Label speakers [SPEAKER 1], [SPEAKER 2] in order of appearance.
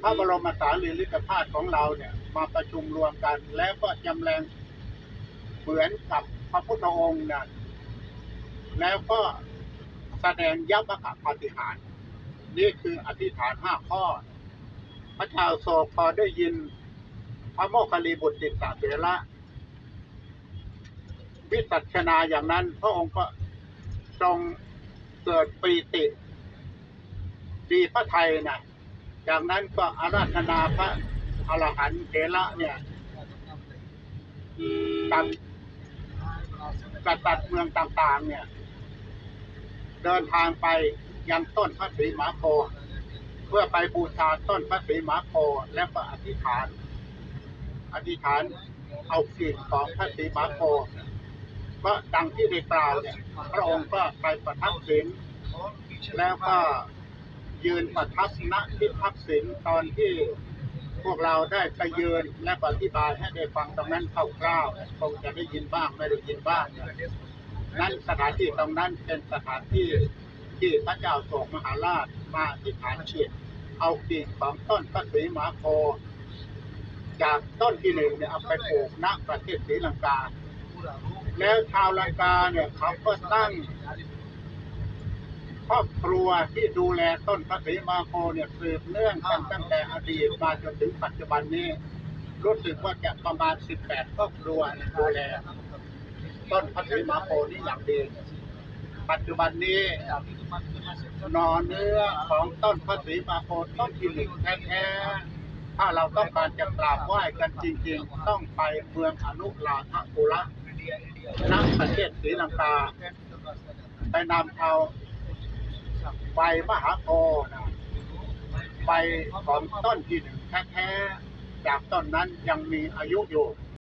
[SPEAKER 1] พระบรมสารีริกธาตุของเราเนี่ยมาประชุมรวมกัน แล้วก็จำแรงเหมือนกับพระพุทธองค์นะแล้วก็แสดงยับมกปฏิหารนี่คืออธิษฐานห้าข้อ พระชาวโศกพอได้ยิน พระโมคคัลลีบุตรติสาเถระวิสัชนาอย่างนั้น พระองค์ก็ทรงเกิดปีติ ดีพระไทยนะ จากนั้นก็อาราธนาพระอรหันต์เถระเนี่ยตัดกษัตริย์เมืองต่างๆ เนี่ย เดินทางไปยังต้นพระศรีมหาโพธิ์เพื่อไปบูชาต้นพระศรีมหาโพธิ์และก็อธิษฐาน อธิษฐานเอากิ่งของพระศรีมหาโพธิ์ก็ดังที่ได้กล่าวเนี่ย พระองค์ก็ไปประทับศีลแล้วก็ ยืนประทับณที่พักศีลตอนที่พวกเราได้ไปยืนและอธิบายให้ได้ฟังตรงนั้นคร่าวๆคงจะได้ยินบ้างไม่ได้ยินบ้างนั้นสถานที่ตรงนั้นเป็นสถานที่ที่พระเจ้าโศกมหาราชมาที่ฐานเฉียดเอากิ่งของต้นพระศรีมหาโพจากต้นที่หนึ่งเนี่ยเอาไปปลูกณประเทศศรีลังกา แล้วชาวลังกาเนี่ยเขาก็ตั้ง ครอบครัวที่ดูแลต้นพระศรีมหาโพธิ์เนี่ยสืบเนื่องกันตั้งแต่อดีตมาจนถึงปัจจุบันนี้ รู้สึกว่าจะประมาณ 18 ครอบครัวดูแล ต้นพระศรีมหาโพธิ์นี่อย่างดี ปัจจุบันนี้หน่อเนื้อของต้นพระศรีมหาโพธิ์ต้นที่หนึ่งแท้ๆถ้าเราต้องการจะกราบไหว้กันจริงๆ ต้องไปเมืองอนุราธปุระณประเทศศรีลังกาไปนำเอา ใบมหาโพนะใบของต้นที่หนึ่งแท้ๆจากต้นนั้นยังมีอายุอยู่